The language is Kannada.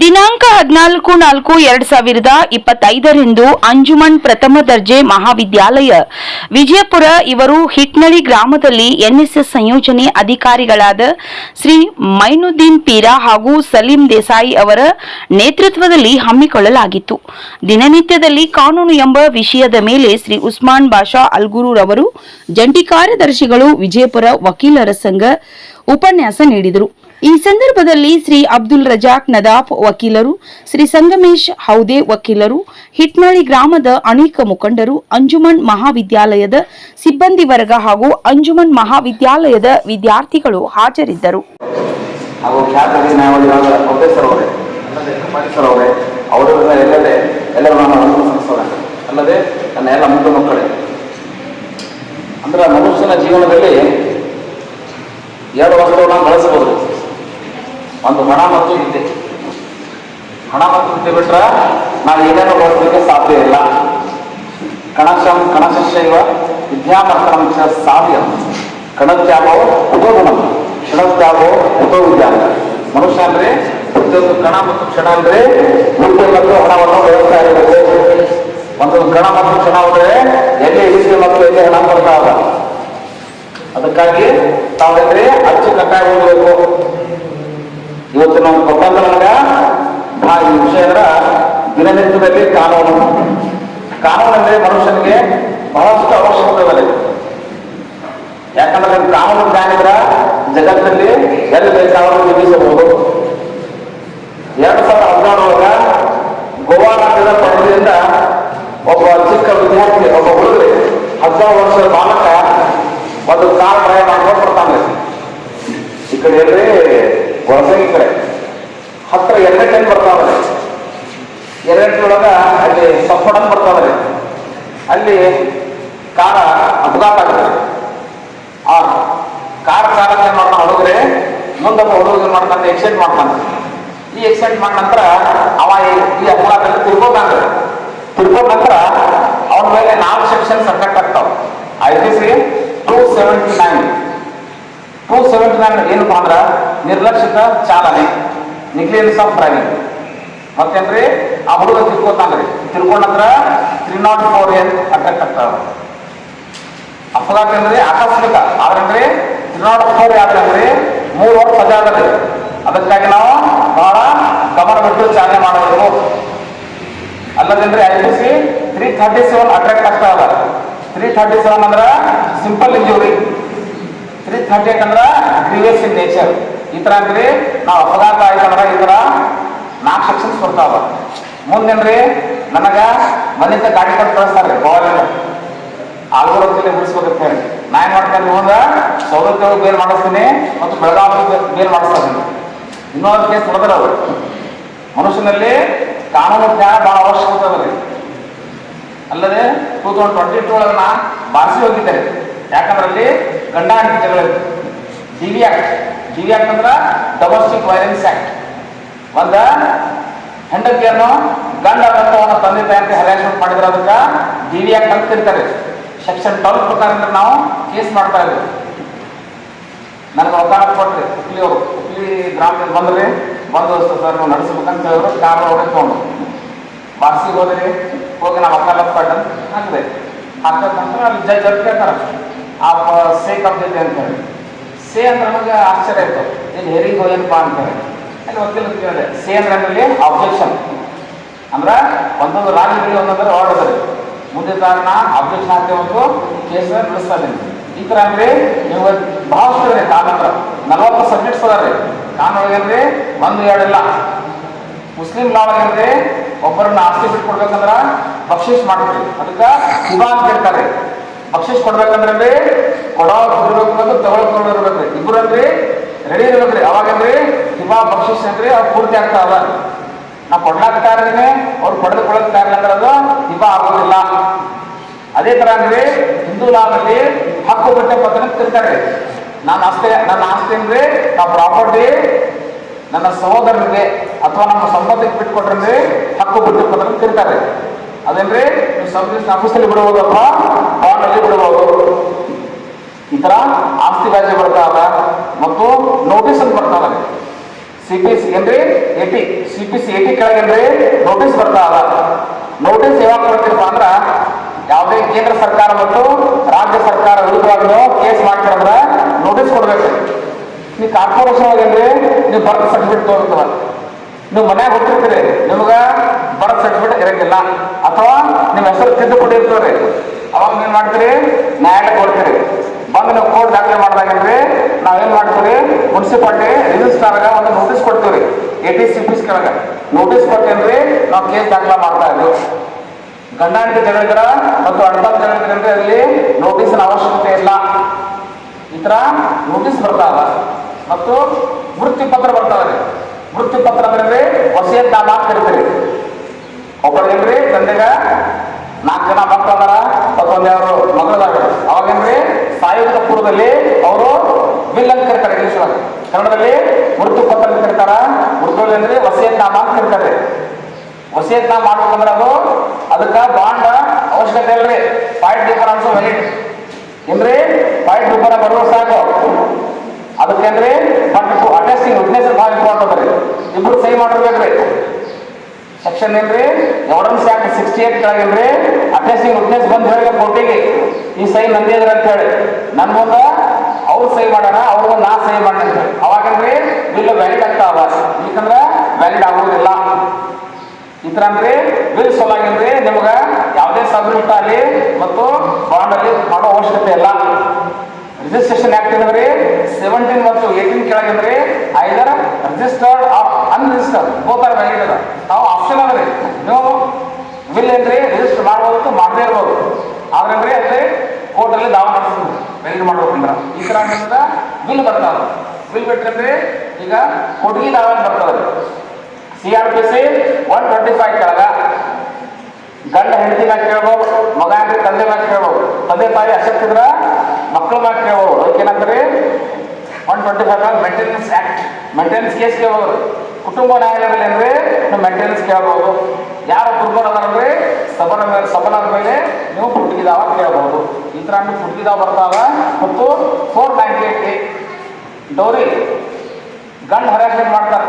ದಿನಾಂಕ ಹದಿನಾಲ್ಕು ನಾಲ್ಕು ಎರಡ್ ಸಾವಿರದ ಇಪ್ಪತ್ತೈದರಂದು ಅಂಜುಮನ್ ಪ್ರಥಮ ದರ್ಜೆ ಮಹಾವಿದ್ಯಾಲಯ. ವಿಜಯಪುರ ಇವರು ಹಿಟ್ನಳ್ಳಿ ಗ್ರಾಮದಲ್ಲಿ ಎನ್ಎಸ್ಎಸ್ ಸಂಯೋಜನೆ ಅಧಿಕಾರಿಗಳಾದ ಶ್ರೀ ಮೈನುದ್ದೀನ್ ಪೀರಾ ಹಾಗೂ ಸಲೀಂ ದೇಸಾಯಿ ಅವರ ನೇತೃತ್ವದಲ್ಲಿ ಹಮ್ಮಿಕೊಳ್ಳಲಾಗಿತ್ತು. ದಿನನಿತ್ಯದಲ್ಲಿ ಕಾನೂನು ಎಂಬ ವಿಷಯದ ಮೇಲೆ ಶ್ರೀ ಉಸ್ಮಾನ್ ಬಾಷಾ ಅಲ್ಗುರೂರವರು ಜಂಟಿ ಕಾರ್ಯದರ್ಶಿಗಳು ವಿಜಯಪುರ ವಕೀಲರ ಸಂಘ ಉಪನ್ಯಾಸ ನೀಡಿದರು. ಈ ಸಂದರ್ಭದಲ್ಲಿ ಶ್ರೀ ಅಬ್ದುಲ್ ರಜಾಕ್ ನದಾಫ್ ವಕೀಲರು, ಶ್ರೀ ಸಂಗಮೇಶ್ ಹೌದೆ ವಕೀಲರು ಹಿಟ್ನಳ್ಳಿ ಗ್ರಾಮದ ಅನೇಕ ಮುಖಂಡರು, ಅಂಜುಮನ್ ಮಹಾವಿದ್ಯಾಲಯದ ಸಿಬ್ಬಂದಿ ವರ್ಗ ಹಾಗೂ ಅಂಜುಮನ್ ಮಹಾವಿದ್ಯಾಲಯದ ವಿದ್ಯಾರ್ಥಿಗಳು ಹಾಜರಿದ್ದರು. ಅಲ್ಲದೆ ಅಂದ್ರೆ ಮನುಷ್ಯನ ಜೀವನದಲ್ಲಿ ಎರಡು ವಸ್ತುಗಳನ್ನ ಬಳಸಬಹುದು ಒಂದು ಹಣ ಮತ್ತು ವಿದ್ಯೆ ವಿದ್ಯೆ ಬಿಟ್ರೆ ನಾವು ಏನೇನು ಬಳಸಲಿಕ್ಕೆ ಸಾಧ್ಯ ಇಲ್ಲ. ಕಣಶಂ ಕಣಶಿಷ್ಯ ವಿದ್ಯಾಮರ್ಥನ ಸಾಧ್ಯ. ಕಣತ್ಯಾಗೋ ಉಪಗುಣ. ಕ್ಷಣತ್ಯಾಗೋ ಉಪವಿದ್ಯಾ. ಮನುಷ್ಯ ಅಂದ್ರೆ ಪ್ರತಿಯೊಂದು ಕಣ ಮತ್ತು ಕ್ಷಣ ಅಂದ್ರೆ ಊಟ ಮತ್ತು ಹಣವನ್ನು ವ್ಯವಸ್ಥೆ ಇರಬೇಕು. ಒಂದೊಂದು ಕಣ ಮತ್ತು ಕ್ಷಣ ಅಂದ್ರೆ ಎಲ್ಲಿ ಇಳಿಸಿ ಮತ್ತು ಎಲ್ಲಿ ಹಣ ಬರ್ತಾವ ಅದಕ್ಕಾಗಿ ತಾವೇನ್ರಿ ಅಚ್ಚುಕಟ್ಟಾಗಿ ಹೋಗ್ಬೇಕು ಇವತ್ತು ನಾವು ಕೊಟ್ಟಂತ ನನಗ ದಿನನಿತ್ಯದಲ್ಲಿ ಕಾನೂನು. ಅಂದ್ರೆ ಮನುಷ್ಯನಿಗೆ ಬಹಳಷ್ಟು ಅವಶ್ಯಕತೆ ಯಾಕಂದ್ರೆ ಕಾನೂನು ಜ್ಞಾನಿದ್ರ ಜಗತ್ತಲ್ಲಿ ಎಲ್ಲಿ ಬೇಕಾದ್ರೂ ಜೀವಿಸಬಹುದು ಎರಡ್ ಸಾವಿರದ ಹದಿನಾರೊಳಗ ಗೋವಾ ರಾಜ್ಯದ ಪಟ್ಟಿಯಿಂದ ಒಬ್ಬ ಚಿಕ್ಕ ವಿದ್ಯಾರ್ಥಿ ಒಬ್ಬ ಹುಡುಗರು ಹದಿನಾರು ವರ್ಷದ ಬಾಲಕ ಒಂದು ಕಾರ್ ಡ್ರೈವ್ ಮಾಡ್ಕೊಂಡು ಬರ್ತಾನೆ ಈ ಕಡೆ ವಲಸೆ ಈ ಕಡೆ. ಹತ್ರ ಎರಡನೇ ಟೈಮ್ ಬರ್ತಾವ್ರೆ ಎರಡನೇೊಳಗ ಅಲ್ಲಿ ಸಪ್ಪಡ ಬರ್ತಾವ್ರಿ. ಅಲ್ಲಿ ಕಾರ ಅಪಘಾತ ಆಗುತ್ತೆ ಆ ಕಾರ್ ಚಾಲಕ ಏನ್ ಮಾಡ್ತಾನೆ ಹುಡುಗರೆ? ಮುಂದೊಬ್ಬ ಹುಡುಗ ಏನ್ ಮಾಡ್ತಾನೆ? ಎಕ್ಸೆಂಟ್ ಮಾಡ್ತಾನೆ. ಈ ಎಕ್ಸೆಂಟ್ ಮಾಡಿದ ನಂತರ ಅವ ಈ- ಅಪಘಾತದಲ್ಲಿ ತಿರ್ಕೋತಾನ ತಿರ್ಕೊಂಡ ನಂತರ ಅವನ ಮೇಲೆ ನಾಲ್ಕು ಸೆಕ್ಷನ್ ಸಬ್ಜೆಕ್ಟ್ ಆಗ್ತಾವ. I T C two seventy nine two seventy nine ಏನಪ್ಪ ಅಂದ್ರ ನಿರ್ಲಕ್ಷಿತ ಚಾಲನೆ ನಿಗ್ಲೇನ್ಸ್ ಆಫ್ ಡ್ರೈವಿಂಗ್ ಮತ್ತೇನ್ರಿ? ಆ ಹುಡುಗ ತಿರ್ಕೋತಾನ್ರಿ ತಿರ್ಕೊಂಡ ನಂತರ ತ್ರೀ ನಾಟ್ ಫೋರ್ ಏನ್ ಅಟ್ರಾಕ್ಟ್ ಆಗ್ತಾವ ಅಪಘಾತ ಅಂದ್ರೆ ಆಕಸ್ಮಿಕ. ಆದ್ರಂದ್ರೆ ತ್ರಿನಾಟ್ ಫೋರ್ ಯಾಕಂದ್ರೆ ಮೂರು ವರ್ಷ ಸಜಾ ಆಗತ್ತೆ. ಅದಕ್ಕಾಗಿ ನಾವು ಬಹಳ ಗಮನ ಬಿಟ್ಟು ಚಾಲನೆ ಮಾಡಬೇಕು ಅಲ್ಲದಂದ್ರೆ I P C three thirty seven attract ಆಗ್ತಾ ಇಲ್ಲ. ತ್ರೀ ಥರ್ಟಿ ಸೆವೆನ್ ಅಂದ್ರ simple injury three thirty eight ಅಂದ್ರ ಗ್ರೀವಿಯಸ್ ಇನ್ ನೇಚರ್ ಈ ತರ ಅಂದ್ರೆ, ನಾವು ಅಪಘಾತ ಆಯ್ತಂದ್ರ ಈ ತರ ನಾಲ್ಕು ಸೆಕ್ಷನ್ಸ್ ಬರ್ತಾವ. ಮುಂದೇನ್ರಿ? ನನಗ ಮನೆಯಿಂದ ಗಾಡಿ ಕೊಟ್ಟು ಕಳಿಸ್ತಾರೆ ಪವರ್ ಆಲ್ಗೋರದಲ್ಲಿ ಬಿಡಿಸ್ಬೇಕಂತ ಹೇಳಿ. ನಾ ಏನ್ ಮಾಡ್ತೇನೆ ಹೋದ ಸೌಲಭ್ಯ ಬೇಲ್ ಮಾಡಿಸ್ತೀನಿ ಮತ್ತು ಬೆಳಗಾವಿ ಬೇಲ್ ಮಾಡಿಸ್ತೀನಿ ಇನ್ನೊಂದು ಕೇಸ್ ನೋಡಿದ್ರೆ ಅವರು ಮನುಷ್ಯನಲ್ಲಿ ಕಾನೂನು ಜ್ಞಾನ ಬಹಳ ಅವಶ್ಯಕತೆ ಅಲ್ಲದೆ ಟೂ ತೌಸಂಡ್ ಟ್ವೆಂಟಿ ಟೂ ಒಳಗೆ ನಾ ಬಾರಿಸಿ ಹೋಗಿದ್ದೇನೆ ಯಾಕಂದ್ರೆ ಅಲ್ಲಿ ಗಂಡ ಹೆಂಡತಿ ಜಗಳ ಆಕ್ಟ್. ಡಿ ವಿ ಆಕ್ಟ್ ಅಂದ್ರೆ ಡೊಮೆಸ್ಟಿಕ್ ವೈಲೆನ್ಸ್ ಆಕ್ಟ್ ಒಂದ ಹೆಂಡತಿಯನ್ನು ಗಂಡ ತತ್ವವನ್ನು ತಂದೆ ತಾಯಿ ಹರಾಸ್ಮೆಂಟ್ ಮಾಡಿದ್ರೆ ಅದಕ್ಕೆ ಡಿ ಕಲ್ತಿರ್ತಾರೆ ಸೆಕ್ಷನ್ ಟ್ವೆಲ್ ಪ್ರಕಾರ ನಾವು ಕೇಸ್ ಮಾಡ್ತಾ ಇದ್ದೀವಿ ನನಗೆ ಅವಕಾಶ ಕೊಟ್ರಿ. ಹುಬ್ಳಿ ಅವರು ಹುಬ್ಳಿ ಗ್ರಾಮದಿಂದ ಬಂದ್ರಿ. ಬಂದು ಸರ್ ನಾವು ನಡೆಸ್ಬೇಕಂತ ಹೇಳಿದ್ರು. ಕಾರ್ ಅವ್ರಿಗೆ ತೊಗೊಂಡು. ಬಾರ್ಸಿಗೆ ಹೋದ್ರಿ. ಹೋಗಿ ನಾವು ವಕಾಲತ್ ಅಂತ ಹಾಕಿದೆ ನಂತರ ಅಲ್ಲಿ ಜಡ್ಜ್ ಅವ್ರು ಕೇಳ್ತಾರ ಆ ಸೇ ಕಬ್ಜೈತೆ ಅಂತ ಹೇಳಿ. ಸೇ ಅಂದ್ರೆ ನಮಗೆ ಆಶ್ಚರ್ಯ ಆಯ್ತು. ಇಲ್ಲಿ ಹೆರಿಗೆ ಏನಪ್ಪ ಅಂತ ಹೇಳಿ. ಅಲ್ಲಿ ವಕೀಲ ಕೇಳಿದೆ ಸೇ ಅಂದ್ರೆ ಅಲ್ಲಿ ಆಬ್ಜೆಕ್ಷನ್ ಅಂದ್ರೆ ಒಂದೊಂದು ರಾಜ್ಯಗಳಿಗೆ ಒಂದೊಂದು ಆರ್ಡರ್ ರೀ. ಮುಂದೆ ಕಾರಣ ಅಬ್ಜೆಕ್ಷನ್ ಅಂತ ಒಂದು ಕೇಸ್ ನಡೆಸ್ತಾ ಇದ್ದೀನಿ ಈ ತರ ಅಂದ್ರೆ ನೀವು ಬಹಳಷ್ಟು ಇದೆ ಕಾನೂನು ನಲವತ್ತು ಸಬ್ಜೆಕ್ಟ್ಸ್ ಅದ ರೀ ಕಾನೂನು ಏನ್ರಿ ಒಂದು ಎರಡಿಲ್ಲ ಮುಸ್ಲಿಂ ಲಾ ಏನ್ರಿ ಒಬ್ಬರನ್ನ ಆಸ್ತಿ ಬಿಟ್ಟು ಕೊಡ್ಬೇಕಂದ್ರ ಬಕ್ಷಿಸ್ ಮಾಡ್ತೀವಿ. ಅದಕ್ಕೆ ಹಿಬಾ ಅಂತ ಹೇಳ್ತಾರೆ. ಬಕ್ಷಿಸ್ ಕೊಡ್ಬೇಕಂದ್ರೆ ಕೊಡೋ ಇರ್ಬೇಕು ತಗೊಳಕ್ ತಗೊಳ್ಕೊಂಡು ಇಬ್ಬರು ಅಂದ್ರೆ ರೆಡಿ ಇರ್ಬೇಕ್ರಿ ಅವಾಗಂದ್ರೆ ಶಿವಾ ಬಕ್ಷಿಸ್ ಅಂದ್ರೆ ಅವ್ರು ಪೂರ್ತಿ ಆಗ್ತಾವ ನಾ ಕೊಡ್ಲಾಕ ಕಾರಣ ಅವ್ರು ಪಡೆದುಕೊಳ್ಳಕ್ ಕಾರಣ ಅಂದ್ರೆ ಅದು ಆಗೋದಿಲ್ಲ. ಅದೇ ತರ ಅಂದ್ರೆ ಹಿಂದೂ ಲಾಭದಲ್ಲಿ ಹಕ್ಕು ಬಟ್ಟೆ ಪತ್ರ ತಿರ್ತಾರೆ ನನ್ನ ಆಸ್ತಿ ನನ್ನ ಆಸ್ತಿ ಅಂದ್ರೆ ನಾ ಪ್ರಾಪರ್ಟಿ ನನ್ನ ಸಹೋದರರಿಗೆ ಅಥವಾ ನಮ್ಮ ಸಂಬಂಧಕ್ಕೆ ಬಿಟ್ಕೊಟ್ರೆ ಹಕ್ಕು ಬಟ್ಟೆ ಪತ್ರ ತಿರ್ತಾರೆ ಅದೇನ್ರಿ ನೀವು ಸಬ್ ಆಫೀಸಲ್ಲಿ ಬಿಡಬಹುದು ಅಥವಾ ಬಾಂಡ್ ಅಲ್ಲಿ ಬಿಡಬಹುದು ಈ ತರ ಆಸ್ತಿ ವ್ಯಾಜ್ಯ ಬರ್ತಾವ ಮತ್ತು ನೋಟಿಸ್ ಅಂತ ಬರ್ತಾವ ಸಿ ಪಿ ಸಿ ಏನ್ರಿ ಎಟಿ ಸಿ ಪಿ ಸಿ ಕೆಳಗೇನ್ರಿ ನೋಟಿಸ್ ಬರ್ತಾವ ನೋಟಿಸ್ ಯಾವಾಗ ಕೊಡ್ತೀರಪ್ಪ ಅಂದ್ರ ಯಾವುದೇ ಕೇಂದ್ರ ಸರ್ಕಾರ ಮತ್ತು ರಾಜ್ಯ ಸರ್ಕಾರ ವಿರುದ್ಧವಾಗಿ ನೀವು ಕೇಸ್ ಮಾಡ್ತಾರಂದ್ರ ನೋಟಿಸ್ ಕೊಡ್ಬೇಕು. ನೀವು ಕಾರ್ಪೊರೇಷನ್ ಒಳಗೇನ್ರಿ ನೀವು ಬರ್ತ್ ಸರ್ಟಿಫಿಕೇಟ್ ತಗೋರ್ತವ ನೀವು ಮನ್ಯಾಗ ಹೋಗ್ತಿರ್ತೀರಿ ನಿಮ್ಗ ಬರ್ತ್ ಸರ್ಟಿಫಿಕೇಟ್ ಇರಂಗಿಲ್ಲ. ಅಥವಾ ನಿಮ್ಮ ಹೆಸರು ತಿದ್ದುಪಡಿ ಇರ್ತವ್ರಿ ಅವಾಗ ನೀವು ಮಾಡ್ತೀರಿ ನ್ಯಾಯಾಲಯಕ್ಕೆ ಕೊಡ್ತೀರಿ ಬಂದು ನೀವು ಕೋರ್ಟ್ ದಾಖಲೆ ಮಾಡ್ದಾಗೇನ್ರಿ ನಾವೇನ್ ಮಾಡ್ತೀವಿ? ಮುನ್ಸಿಪಾಲ್ಟಿ ರಿಜಿಸ್ಟ್ರಾರ್ಗ ಒಂದು ನೋಟಿಸ್ ಕೊಡ್ತೀವಿ. ಎ ಟಿ ಸಿ ಪಿಸ್ ಕೆಳಗ. ನೋಟಿಸ್ ಕೊಟ್ಟೇನ್ರಿ ನಾವು ಕೇಸ್ ದಾಖಲ ಮಾಡ್ತಾ ಇದ್ವಿ. ಗಂಡ ಹೆಂಡತಿ ಜಗಳಿದ್ರ ಮತ್ತು ಜಗಳಿದ್ರಂದ್ರೆ ಅಲ್ಲಿ ನೋಟಿಸ್ ಅವಶ್ಯಕತೆ ಇಲ್ಲ. ಈ ತರ ನೋಟಿಸ್ ಬರ್ತಾವ ಮತ್ತು ವೃತ್ತಿ ಪತ್ರ ಬರ್ತಾವ್ರಿ ವೃತ್ತಿ ಪತ್ರ ಅಂದ್ರೆ ವಸಿಯತ್ ನಾವು ಅಂತ ಕರಿತೀರಿ ಒಬ್ಬರಿಗೇನ್ರಿ ತಂದೆಗ ನಾಲ್ಕು ಜನ ಮಕ್ಕಳ ಅಥವಾ ಮತ್ತೊಂದು ಯಾರು ಮಗಳದಾರ. ಅವಾಗೇನ್ರಿ ಸಾಯುಧ ಪೂರ್ವದಲ್ಲಿ ಅವರು ಬಿಲ್ ಅಂತ ಕರೀತಾರೆ ಇಂಗ್ಲಿಷ್ ಒಳಗೆ ಕನ್ನಡದಲ್ಲಿ ಮೃತ್ಯು ಪತ್ರ ಅಂತ ಕರೀತಾರ ಉರ್ದುದಲ್ಲಿ ಅಂದ್ರೆ ವಸಿಯತ್ನ ಅಂತ ಕರೀತಾರೆ ವಸಿಯತ್ನ ಮಾಡ್ಬೇಕಂದ್ರೆ ಅದು ಅದಕ್ಕ ಬಾಂಡ್ ಅವಶ್ಯಕತೆ ಇಲ್ರಿ. ಪಾಯಿಂಟ್ ಡಿಫರೆನ್ಸ್ ವ್ಯಾಲಿಡ್ ಏನ್ರಿ? ಪಾಯಿಂಟ್ ಡಿಫರ್ ಬರುವ ಸಾಕು. ಅದಕ್ಕೇನ್ರಿ? ಬಟ್ ಅಟೆಸ್ಟಿಂಗ್ ವಿಟ್ನೆಸ್ ಭಾಳ ಇಂಪಾರ್ಟೆಂಟ್ ಅದ್ರಿ ಇಬ್ರು ಸಹಿ ಮಾಡಿರ್ಬೇಕ್ರಿ. ಸೆಕ್ಷನ್ ಏನ್ರಿ? ಎರಡನ್ ಆಕ್ಟ್ ಸಿಕ್ಸ್ಟಿ ಏಟ್ ಕೆಳಗೇನ್ರಿ? ಅಟೆಸ್ಟಿಂಗ್ ವಿಟ್ನೆಸ್ ಬಂದು ಹೇಳಿ ಕೋರ್ಟಿಗೆ ಈ ಸಹಿ ನಂದಿದ್ರ ಅಂತ ಹೇಳಿ. ನನ್ ಮುಂದ ಅವ್ರು ಸಹಿ ಮಾಡೋಣ ಅವ್ರು ನಾ ಸಹಿ ಮಾಡೋಣ ಅವಾಗಂದ್ರೆ ಬಿಲ್ ವ್ಯಾಲಿಡ್ ಆಗ್ತಾವ ಈಗಂದ್ರೆ ವ್ಯಾಲಿಡ್ ಆಗೋದಿಲ್ಲ. ಈ ತರ ಅಂದ್ರೆ ಬಿಲ್ ಸೊಲಾಗಿಂದ್ರೆ ನಿಮ್ಗ ಯಾವುದೇ ಸಬ್ಮಿಟ್ ಆಗಲಿ ಮತ್ತು ಬಾಂಡ್ ಅಲ್ಲಿ ಮಾಡೋ ಅವಶ್ಯಕತೆ ಇಲ್ಲ. ರಿಜಿಸ್ಟ್ರೇಷನ್ ಆಕ್ಟ್ ಏನಂದ್ರೆ ಸೆವೆಂಟೀನ್ ಮತ್ತು eighteen ಕೆಳಗಂದ್ರೆ either registered of unregistered both are valid ಅದ ನಾವು ಆಪ್ಷನ್ ಅದ್ರಿ ನೀವು ವಿಲ್ ಏನ್ರಿ ರಿಜಿಸ್ಟರ್ ಮಾಡ್ಬೋದು ಮಾಡದೇ ಇರ್ಬೋದು. ಆದ್ರೆ ಅಂದ್ರೆ ಕೋರ್ಟ್ ಅಲ್ಲಿ ದಾವ ಮಾಡಿಸ್ತೀವಿ ವ್ಯಾಲಿಡ್ ಮಾಡ್ಬೇಕಂದ್ರ ತರ ಬಿಲ್ ಬರ್ತಾವ ಬಿಲ್ ಬಿಟ್ರೆ ಈಗ ಕೊಡುಗೆ ದಾವ ಬರ್ತಾವ್ರಿ. C R P C one twenty five ಕೆಳಗ. ಗಂಡ ಹೆಂಡತಿ ಕೇಳ್ಬೋದು, ಮಗ ಅಂದ್ರೆ ತಂದೆ ಮ್ಯಾಗ ಕೇಳ್ಬೋದು. ತಂದೆ ತಾಯಿ ಅಶಕ್ತಿದ್ರ ಮಕ್ಕಳ ಮ್ಯಾಗ ಕೇಳ್ಬೋದು. ಅದಕ್ಕೆ ಏನಂದ್ರೆ one twenty five maintenance act maintenance case ಕೇಳ್ಬೋದು. ಕುಟುಂಬ ನ್ಯಾಯಾಲಯದಲ್ಲಿ ಅಂದ್ರೆ ಮೇಂಟೆನೆನ್ಸ್ ಕೇಳ್ಬೋದು. ಯಾರು ದುರ್ಬಲದಂದ್ರೆ ಸಬನ ಮೇಲೆ ಸಬನದ ಮೇಲೆ ನೀವು ಪುಟ್ಟಿಗಿದಾವ ಕೇಳಬಹುದು ಈ ಥರ ನೀವು ಪುಟ್ಟಿಗಿದಾವ ಬರ್ತಾವ. ಮತ್ತು ಫೋರ್ ನೈಂಟಿ ಏಟ್ ಡೌರಿ. ಗಂಡು ಹರಾಸ್ಮೆಂಟ್ ಮಾಡ್ತಾರೆ.